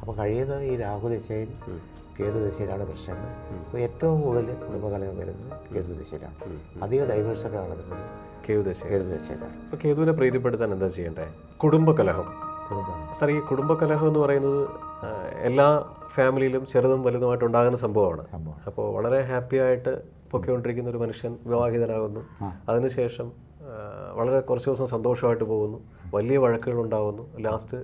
അപ്പോൾ കഴിയുന്നത് ഈ രാഹുദശയിൽ കേതുദശയിലാണ് പ്രശ്നങ്ങൾ. അപ്പോൾ ഏറ്റവും കൂടുതൽ കുടുംബകലഹം വരുന്നത് കേതുദശയിലാണ് അധികം ഡൈവേഴ്സൊക്കെ നടക്കുന്നത് കേതുദശ കേതുദശയിലാണ് ഇപ്പോൾ കേതുവിനെ പ്രീതിപ്പെടുത്താൻ എന്താ ചെയ്യേണ്ടത് കുടുംബകലഹം. സർ ഈ കുടുംബകലഹം എന്ന് പറയുന്നത് എല്ലാ ഫാമിലിയിലും ചെറുതും വലുതുമായിട്ട് ഉണ്ടാകുന്ന സംഭവമാണ്. അപ്പോൾ വളരെ ഹാപ്പി ആയിട്ട് പൊക്കിക്കൊണ്ടിരിക്കുന്ന ഒരു മനുഷ്യൻ വിവാഹിതനാകുന്നു. അതിനുശേഷം വളരെ കുറച്ച് ദിവസം സന്തോഷമായിട്ട് പോകുന്നു. വലിയ വഴക്കുകൾ ഉണ്ടാകുന്നു. ലാസ്റ്റ്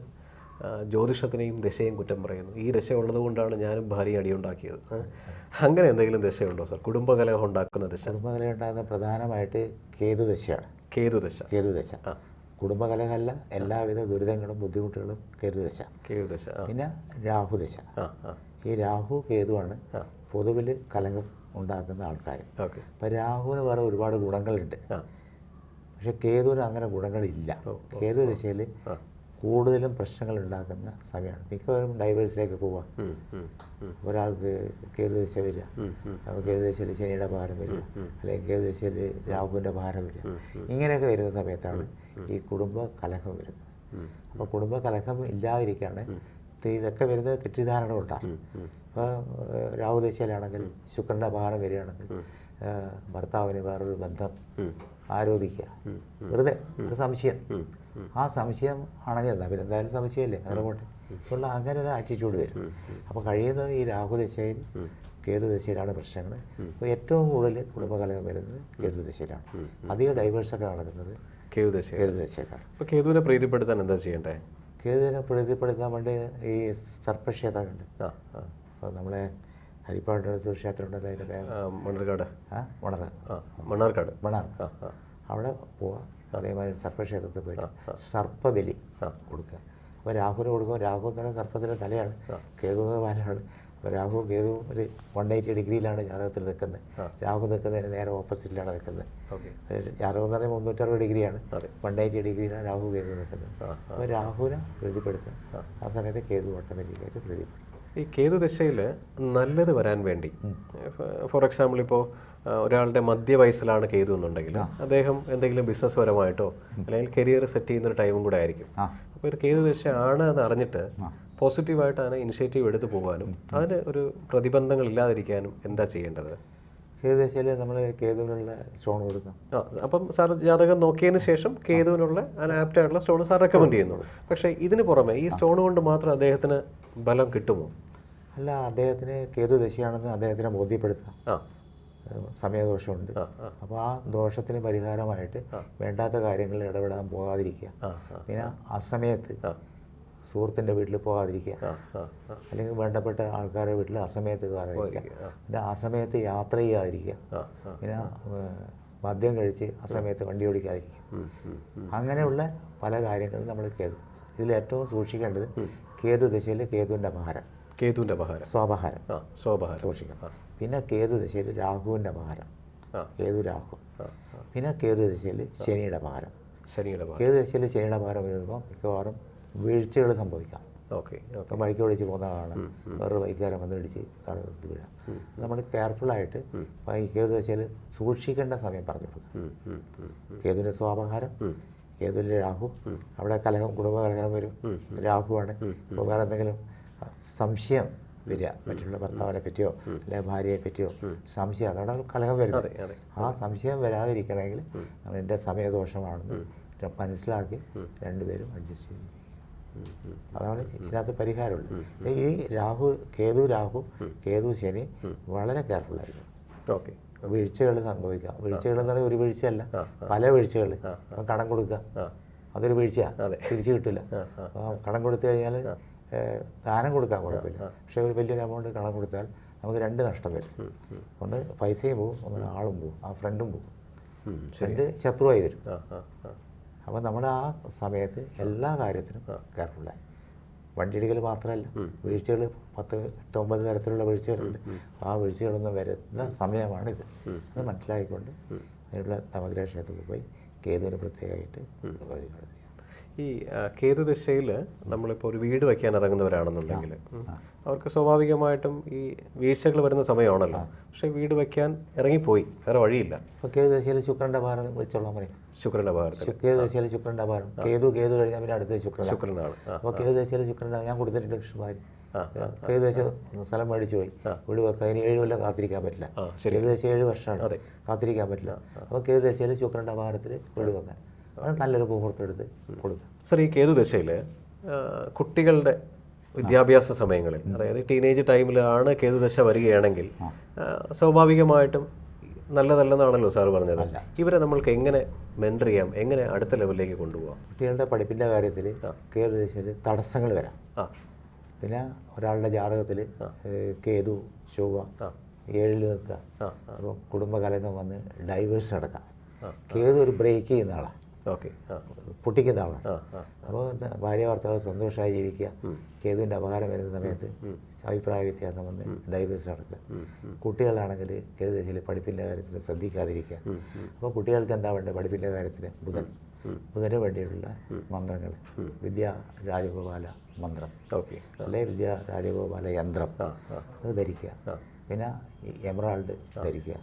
ജ്യോതിഷത്തിനെയും ദശയും കുറ്റം പറയുന്നു. ഈ ദശ ഉള്ളത് കൊണ്ടാണ് ഞാനും ഭാര്യ അടിയുണ്ടാക്കിയത്. അങ്ങനെ എന്തെങ്കിലും ദശയുണ്ടോ സാർ? കുടുംബകലഹം ഉണ്ടാക്കുന്ന ദശ. കുടുംബകലഹം ഉണ്ടാകുന്ന പ്രധാനമായിട്ട് കേതുദശയാണ് കേതുദശ കേതുദശ. കുടുംബകലഹമല്ല എല്ലാവിധ ദുരിതങ്ങളും ബുദ്ധിമുട്ടുകളും കേതുദശ കേതുദശ പിന്നെ രാഹുദശ ഈ രാഹു കേതുവാണ്. പൊതുവിൽ കലങ്കം ഉണ്ടാക്കുന്ന ആൾക്കാർ. അപ്പോൾ രാഹുവിന് വേറെ ഒരുപാട് ഗുണങ്ങളുണ്ട്. പക്ഷെ കേതുവിന് അങ്ങനെ ഗുണങ്ങളില്ല. കേതു ദശയിൽ. കൂടുതലും പ്രശ്നങ്ങൾ ഉണ്ടാക്കുന്ന സമയമാണ്. മിക്കവരും ഡൈവേഴ്സിലേക്ക് ഉം, ഒരാൾക്ക് കേതുദശ വരിക. കേതുദശയിൽ ശനിയുടെ ഭാരം വരിക. അല്ലെങ്കിൽ കേതുദശയിൽ രാഹുവിന്റെ ഭാരം വരിക. ഇങ്ങനെയൊക്കെ വരുന്ന സമയത്താണ് ഈ കുടുംബ കലഹം വരുന്നത്. അപ്പോൾ കുടുംബ കലഹം ഇല്ലാതിരിക്കാണ് ഇത് ഇതൊക്കെ വരുന്നത് തെറ്റിദ്ധാരണ കൊണ്ടാണ് അപ്പോൾ രാഹുദശയിലാണെങ്കിൽ ശുക്രന്റെ ഭാരം വരികയാണെങ്കിൽ ഭർത്താവിന് വേറൊരു ബന്ധം ആരോപിക്കുക. വെറുതെ സംശയം. ആ സംശയം ആണെങ്കിൽ എന്താ പിന്നെ എന്തായാലും സംശയമല്ലേ? അങ്ങനെ പോട്ടെ ഉള്ള അങ്ങനെ ഒരു ആറ്റിറ്റ്യൂഡ് വരും. അപ്പോൾ കഴിയുന്നത് ഈ രാഹുദശയിൽ കേതുദശയിലാണ് പ്രശ്നങ്ങൾ. അപ്പോൾ ഏറ്റവും കൂടുതൽ കുടുംബകലഹം വരുന്നത് കേതുദശയിലാണ് അധികം ഡൈവേഴ്സൊക്കെ നടക്കുന്നത് കേതുദശ കേതുദശയിലാണ് അപ്പോൾ കേതുവിനെ പ്രീതിപ്പെടുത്താൻ എന്താ ചെയ്യണ്ടേ? കേതുവിനെ പ്രീതിപ്പെടുത്താൻ വേണ്ടി ഈ സർപ്പക്ഷേത്രമുണ്ട് അപ്പോൾ നമ്മളെ ഹരിപ്പാടിനടുത്ത് ഒരു ക്ഷേത്രം ഉണ്ടല്ലോ അതിന്റെ ആ മണർ ആ മണ്ണാർക്കാട്. മണാർ അവിടെ പോവാം. അതേമാതിരി സർപ്പക്ഷേത്രത്തിൽ പോയിട്ട് സർപ്പബലി കൊടുക്കുക. അപ്പോൾ രാഹുവിന് കൊടുക്കുമ്പോൾ രാഹു എന്ന് പറയുന്നത് സർപ്പത്തിന്റെ തലയാണ് കേതു ബാലാണ് അപ്പോൾ രാഹു കേതു ഒരു വൺ എയ്റ്റി ഡിഗ്രിയിലാണ് ജാതകത്തിൽ നിൽക്കുന്നത്. രാഹു നിൽക്കുന്നതിന് നേരെ ഓപ്പോസിറ്റിലാണ് നിൽക്കുന്നത്. ഓക്കെ. ജാതകം എന്ന് പറയുമ്പോൾ മുന്നൂറ്ററുപത് ഡിഗ്രിയാണ്. വൺ എയ്റ്റി ഡിഗ്രിയിലാണ് രാഹു കേതു നിൽക്കുന്നത്. അപ്പോൾ രാഹുവിനെ പ്രീതിപ്പെടുത്തുക. ആ. സമയത്ത് കേതു ഓട്ടോമാറ്റിക്കായിട്ട് പ്രീതിപ്പെടുത്തും ഈ കേതുദശയിൽ നല്ലത് വരാൻ വേണ്ടി ഫോർ എക്സാമ്പിൾ ഇപ്പോൾ ഒരാളുടെ മധ്യവയസ്സിലാണ് കേതു എന്നുണ്ടെങ്കിൽ അദ്ദേഹം എന്തെങ്കിലും ബിസിനസ് പരമായിട്ടോ അല്ലെങ്കിൽ കരിയർ സെറ്റ് ചെയ്യുന്ന ഒരു ടൈമും കൂടെ ആയിരിക്കും. അപ്പോൾ ഇത് കേതുദശ ആണ് എന്ന് അറിഞ്ഞിട്ട് പോസിറ്റീവായിട്ട് അതിനെ ഇനിഷ്യേറ്റീവ് എടുത്തു പോകാനും അതിന് ഒരു പ്രതിബന്ധങ്ങൾ ഇല്ലാതിരിക്കാനും എന്താ ചെയ്യേണ്ടത്? നമ്മൾ കേതുവിനുള്ള സ്റ്റോൺ കൊടുക്കാം. ആ അപ്പം സാർ ജാതകം നോക്കിയതിന് ശേഷം കേതുവിനുള്ള ആപ്റ്റ് ആയിട്ടുള്ള സ്റ്റോൺ സാർ റെക്കമെൻഡ് ചെയ്യുന്നു. പക്ഷേ ഇതിന് പുറമെ ഈ സ്റ്റോൺ കൊണ്ട് മാത്രം അദ്ദേഹത്തിന് ബലം കിട്ടുമോ? അല്ല അദ്ദേഹത്തിന് കേതു ദശയാണെന്ന് അദ്ദേഹത്തിനെ ബോധ്യപ്പെടുത്താം. ആ. സമയദോഷമുണ്ട്. അപ്പോൾ ആ. ദോഷത്തിന് പരിഹാരമായിട്ട് വേണ്ടാത്ത കാര്യങ്ങളിൽ ഇടപെടാൻ പോകാതിരിക്കുക. പിന്നെ ആ സമയത്ത് സുഹൃത്തിന്റെ വീട്ടിൽ പോകാതിരിക്കുക. അല്ലെങ്കിൽ വേണ്ടപ്പെട്ട ആൾക്കാരുടെ വീട്ടിൽ ആ സമയത്ത് കയറാതിരിക്കുക. പിന്നെ ആ സമയത്ത് യാത്ര ചെയ്യാതിരിക്കുക. പിന്നെ മദ്യം കഴിച്ച് ആ സമയത്ത് വണ്ടി ഓടിക്കാതിരിക്കുക. അങ്ങനെയുള്ള പല കാര്യങ്ങളും നമ്മൾ കേതു ഇതിൽ ഏറ്റവും സൂക്ഷിക്കേണ്ടത് കേതു ദശയിൽ കേതുവിന്റെ അപഹാരം. കേതുവിന്റെ അപഹാരം. സ്വാപഹാരം. സ്വാപഹാരം. സൂക്ഷിക്കണം. പിന്നെ കേതു ദശയിൽ രാഹുവിന്റെ ഭാരം. കേതു രാഹു. പിന്നെ കേതു ദശയിൽ ശനിയുടെ ഭാരം. ശനിയുടെ കേതു ദശയിൽ ശനിയുടെ മാരം വരുമ്പോൾ മിക്കവാറും വീഴ്ചകൾ സംഭവിക്കാം. Okay okay. വഴിക്ക് ഓടിച്ച് പോകുന്ന കാണാം വേറൊരു ബൈക്കുകാരൻ വന്ന് ഇടിച്ച് തടസ്സത്തിൽ വീഴാം. നമ്മൾ കെയർഫുള്ളായിട്ട് കേതു ദശയിൽ സൂക്ഷിക്കേണ്ട സമയം പറഞ്ഞു കൊടുക്കുക. കേതുവിന്റെ സ്വാപഹാരം കേതുവിന്റെ രാഹു അവിടെ കലഹം കുടുംബ കലഹം വരും രാഹുവാണ്. അപ്പോൾ വേറെ എന്തെങ്കിലും സംശയം വരിക. മറ്റുള്ള ഭർത്താവിനെ പറ്റിയോ അല്ലെങ്കിൽ ഭാര്യയെ പറ്റിയോ സംശയം. അതോടെ കലഹം വരും അതെ അതെ. ആ സംശയം വരാതിരിക്കണമെങ്കിൽ എന്റെ സമയദോഷമാണെന്ന് മനസ്സിലാക്കി രണ്ടുപേരും അഡ്ജസ്റ്റ് ചെയ്യും അതാണ് ഇതിനകത്ത് പരിഹാരമുള്ളത്. ഈ രാഹു കേതു രാഹു കേതു ശനി വളരെ കെയർഫുള്ളായിരിക്കും ഓക്കെ. വീഴ്ചകൾ സംഭവിക്കാം. വീഴ്ചകൾ എന്ന് പറയുന്നത് ഒരു വീഴ്ചയല്ല. പല വീഴ്ചകൾ. കടം കൊടുക്കുക. അതൊരു വീഴ്ചയാണ് തിരിച്ചു കിട്ടില്ല. കടം കൊടുത്തു കഴിഞ്ഞാൽ ദാനം കൊടുക്കാൻ കുഴപ്പമില്ല. പക്ഷേ ഒരു വലിയൊരു എമൗണ്ട് കടം കൊടുത്താൽ നമുക്ക് രണ്ട് നഷ്ടം വരും. ഒന്ന് പൈസയും പോവും ഒന്ന് ആളും പോവും ആ ഫ്രണ്ടും പോവും. രണ്ട് ശത്രുവായി വരും. അപ്പോൾ നമ്മൾ ആ. സമയത്ത് എല്ലാ കാര്യത്തിനും കെയർഫുള്ളായി വണ്ടി ഇടികൾ മാത്രമല്ല വീഴ്ചകൾ പത്ത് എട്ട് ഒമ്പത് തരത്തിലുള്ള വീഴ്ചകളുണ്ട്. ആ വീഴ്ചകളൊന്നും വരുന്ന സമയമാണിത് അത് മനസ്സിലാക്കിക്കൊണ്ട് അതിനുള്ള നവഗ്രഹ ക്ഷേത്രത്തിൽ പോയി കേതുവിന് പ്രത്യേകമായിട്ട് വഴി ചെയ്യാം ഈ കേതു ദിശയിൽ നമ്മളിപ്പോൾ ഒരു വീട് വയ്ക്കാൻ ഇറങ്ങുന്നവരാണെന്നുണ്ടെങ്കിൽ അവർക്ക് സ്വാഭാവികമായിട്ടും ഈ വീഴ്ചകൾ വരുന്ന സമയമാണല്ലോ. പക്ഷേ വീട് വയ്ക്കാൻ ഇറങ്ങിപ്പോയി വേറെ വഴിയില്ല. കേതുദശയിൽ കേതു ദശയിൽ ശുക്രന്റെ ഭാരം വെച്ചോളാം പറയും ശുക്രന്റെ ഭാരം കേതു ദശയിൽ ശുക്രന്റെ ഭാരം കേതു കേതു കഴിഞ്ഞാൽ പിന്നെ അടുത്ത ശുക്രൻ ശുക്രനാണ്. അപ്പോൾ കേതു ദശയിൽ ശുക്രന്റെ ഞാൻ കൊടുത്തിട്ടുണ്ട് കൃഷ്ണഭാരി ആ, കേതു ദശ സ്ഥലം മേടിച്ചു പോയി. വീട് വെക്കാൻ ഇനി ഏഴ് കൊല്ലം കാത്തിരിക്കാൻ പറ്റില്ല. ഏകദേശം ഏഴ് വർഷമാണ്. കാത്തിരിക്കാൻ പറ്റില്ല. അപ്പോൾ കേതു ശുക്രന്റെ ശുക്രന്റെ ഭാരത്തിൽ വീട് വെക്കാൻ. അത് നല്ലൊരു മുഹൂർത്തം എടുത്ത് കൊടുക്കുക സർ ഈ കേതു ദശയിൽ കുട്ടികളുടെ വിദ്യാഭ്യാസ സമയങ്ങളിൽ അതായത് ടീനേജ് ടൈമിലാണ് കേതു ദശ വരികയാണെങ്കിൽ സ്വാഭാവികമായിട്ടും നല്ലതല്ലെന്നാണല്ലോ സാർ പറഞ്ഞത്. ഇവരെ നമ്മൾക്ക് എങ്ങനെ മെന്റർ ചെയ്യാം? എങ്ങനെ അടുത്ത ലെവലിലേക്ക് കൊണ്ടുപോകാം കുട്ടികളുടെ പഠിപ്പിന്റെ കാര്യത്തിൽ കേതു ദശയിൽ തടസ്സങ്ങൾ വരാം. പിന്നെ ഒരാളുടെ ജാതകത്തിൽ കേതു ചൊവ്വ ഏഴിൽ നിൽക്കുക. അപ്പോൾ കുടുംബകലകം വന്ന് ഡൈവേഴ്സ് നടക്കാം. കേതു ഒരു ബ്രേക്ക് ചെയ്യുന്ന ആളാണ് ഓക്കെ. പൊട്ടിക്കുന്ന ആളാണ് അപ്പോൾ ഭാര്യ ഭർത്താവ് സന്തോഷമായി ജീവിക്കുക. കേതുവിന്റെ അപകാരം വരുന്ന സമയത്ത് അഭിപ്രായ വ്യത്യാസം വന്ന് ഡൈവേഴ്സ് നടക്കുക. കുട്ടികളാണെങ്കിൽ കേതു ദശയിൽ പഠിപ്പിന്റെ കാര്യത്തിൽ ശ്രദ്ധിക്കാതിരിക്കുക. അപ്പോൾ കുട്ടികൾക്ക് എന്താ വേണ്ടത്? പഠിപ്പിന്റെ കാര്യത്തിൽ ബുധൻ. ബുധന് വേണ്ടിയിട്ടുള്ള മന്ത്രങ്ങൾ. വിദ്യ രാജഗോപാല മന്ത്രം. ഓക്കെ. അല്ലെ? വിദ്യ രാജഗോപാല യന്ത്രം. അത് ധരിക്കുക. പിന്നെ എമറാൾഡ് ധരിക്കുക.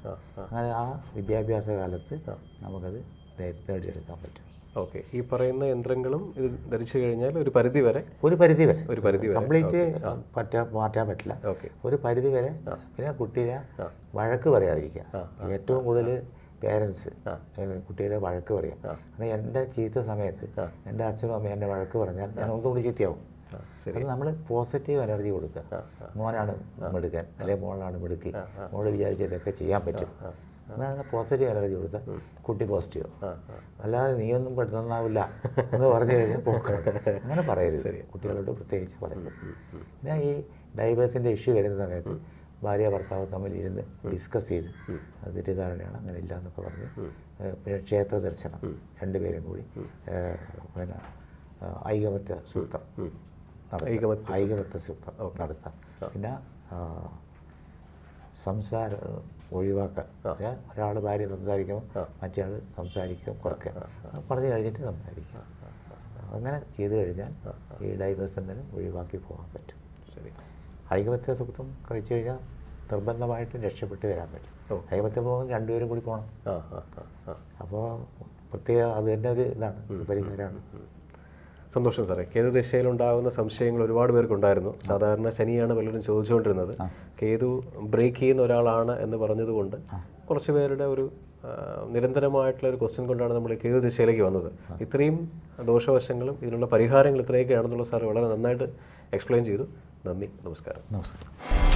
അങ്ങനെ ആ വിദ്യാഭ്യാസ കാലത്ത് നമുക്കത് നേടിയെടുക്കാൻ പറ്റും. ഓക്കെ. ഈ പറയുന്ന യന്ത്രങ്ങളും ഇത് ധരിച്ചു കഴിഞ്ഞാൽ ഒരു പരിധി വരെ ഒരു പരിധി വരെ. ഒരു പരിധി വരെ. കംപ്ലീറ്റ് പറ്റാ മാറ്റാൻ പറ്റില്ല. ഓക്കെ. ഒരു പരിധി വരെ പിന്നെ കുട്ടിയെ വഴക്ക് പറയാതിരിക്കുക. ഏറ്റവും കൂടുതൽ പേരൻസ് കുട്ടിയുടെ വഴക്ക് പറയാം. കാരണം എന്റെ ചീത്ത സമയത്ത് എന്റെ അച്ഛനും അമ്മയും എന്റെ വഴക്ക് പറഞ്ഞാൽ ഞാൻ ഒന്നുകൂടി ചീത്തയാവും. അത് നമ്മൾ പോസിറ്റീവ് എനർജി കൊടുക്കുക. മോനാണ് മെടുക്കാൻ അല്ലെങ്കിൽ മോളാണ് മെടുക്കുക മോൾ വിചാരിച്ചതൊക്കെ ചെയ്യാൻ പറ്റും. അങ്ങനെ പോസിറ്റീവ് അലർജി കൊടുത്താൽ കുട്ടി പോസിറ്റീവ്. അല്ലാതെ നീയൊന്നും പെട്ടെന്നാവില്ല എന്ന് പറഞ്ഞു കഴിഞ്ഞാൽ പോക്കരുത് അങ്ങനെ പറയരുത്. കുട്ടികളോട് പ്രത്യേകിച്ച് പറയരുത്. പിന്നെ ഈ ഡൈവേഴ്സിന്റെ ഇഷ്യൂ വരുന്ന സമയത്ത് ഭാര്യ ഭർത്താവ് തമ്മിൽ ഇരുന്ന് ഡിസ്കസ് ചെയ്ത് അത് തെറ്റിദ്ധാരണയാണ് അങ്ങനെ ഇല്ല എന്നൊക്കെ പറഞ്ഞ് പിന്നെ ക്ഷേത്ര ദർശനം രണ്ടുപേരും കൂടി പിന്നെ ഐകമത്യ സൂത്രം. ഐകമത്യ ഐകമത്യ സൂക്തം നടത്താം. പിന്നെ സംസാരം ഒഴിവാക്കുക ഒരാൾ ഭാര്യ സംസാരിക്കുമ്പോൾ മറ്റേ ആൾ സംസാരിക്കുക കുറയ്ക്കുക പറഞ്ഞു കഴിഞ്ഞിട്ട് സംസാരിക്കുക അങ്ങനെ ചെയ്തു കഴിഞ്ഞാൽ ഈ ഡൈവേഴ്സ് തന്നെ ഒഴിവാക്കി പോകാൻ പറ്റും. ശരി. ഐകമത്യ സുഖത്വം കഴിച്ചു കഴിഞ്ഞാൽ നിർബന്ധമായിട്ടും രക്ഷപ്പെട്ട് വരാൻ പറ്റും. ഐകമത്യ പോകുന്ന രണ്ടുപേരും കൂടി പോകണം. അപ്പോൾ പ്രത്യേക അത് തന്നെ ഒരു ഇതാണ് പരിഹാരമാണ് സന്തോഷം സാറേ. കേതു ദിശയിലുണ്ടാകുന്ന സംശയങ്ങൾ ഒരുപാട് പേർക്കുണ്ടായിരുന്നു. സാധാരണ ശനിയാണ് പലരും ചോദിച്ചുകൊണ്ടിരുന്നത്. കേതു ബ്രേക്ക് ചെയ്യുന്ന ഒരാളാണ് എന്ന് പറഞ്ഞതുകൊണ്ട് കുറച്ച് പേരുടെ ഒരു നിരന്തരമായിട്ടുള്ള ഒരു ക്വസ്റ്റ്യൻ കൊണ്ടാണ് നമ്മൾ കേതു ദിശയിലേക്ക് വന്നത്. ഇത്രയും ദോഷവശങ്ങളും ഇതിനുള്ള പരിഹാരങ്ങൾ ഇത്രയൊക്കെയാണെന്നുള്ള സാർ വളരെ നന്നായിട്ട് എക്സ്പ്ലെയിൻ ചെയ്തു. നന്ദി. നമസ്കാരം. നമസ്കാരം.